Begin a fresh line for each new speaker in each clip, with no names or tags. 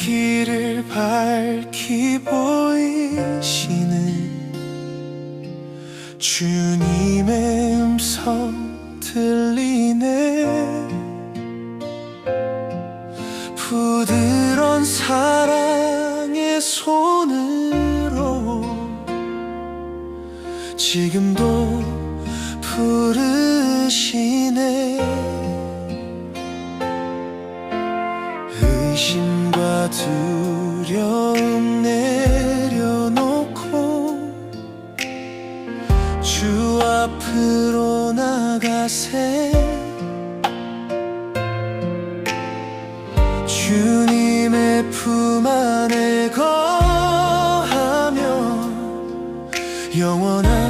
갈 길을 밝히 보이시는 주님의 음성 들리네. 부드러운 사랑의 손으로 지금도 부르시네 두려움 내려놓고 주 앞으로 나가세. 주님의 품 안에 거하며 영원한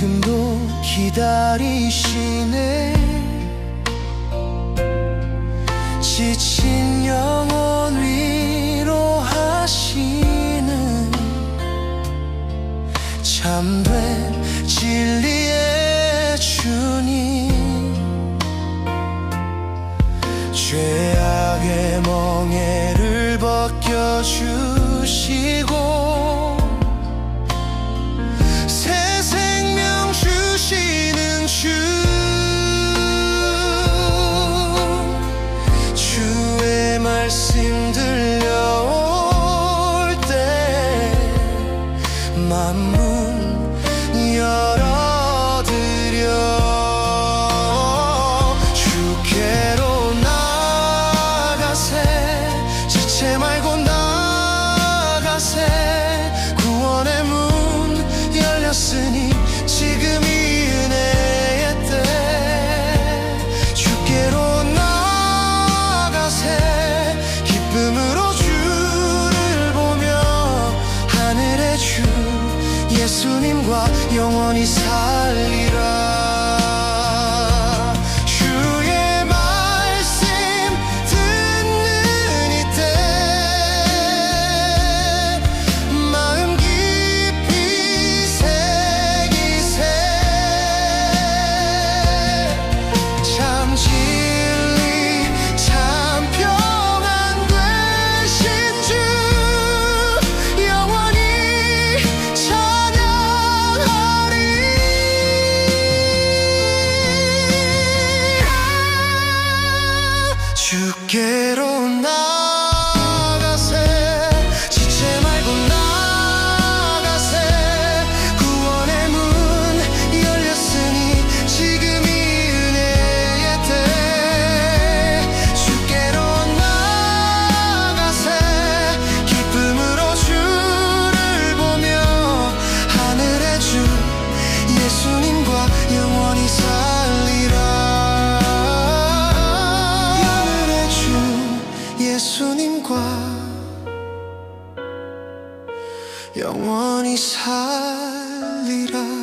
지금도 기다리시네. 지친 영혼 위로하시는 참된 진리의 주님. 죄악의 멍에를 벗겨주시고 만문 열 영원히 살리 주 영원히 살리라.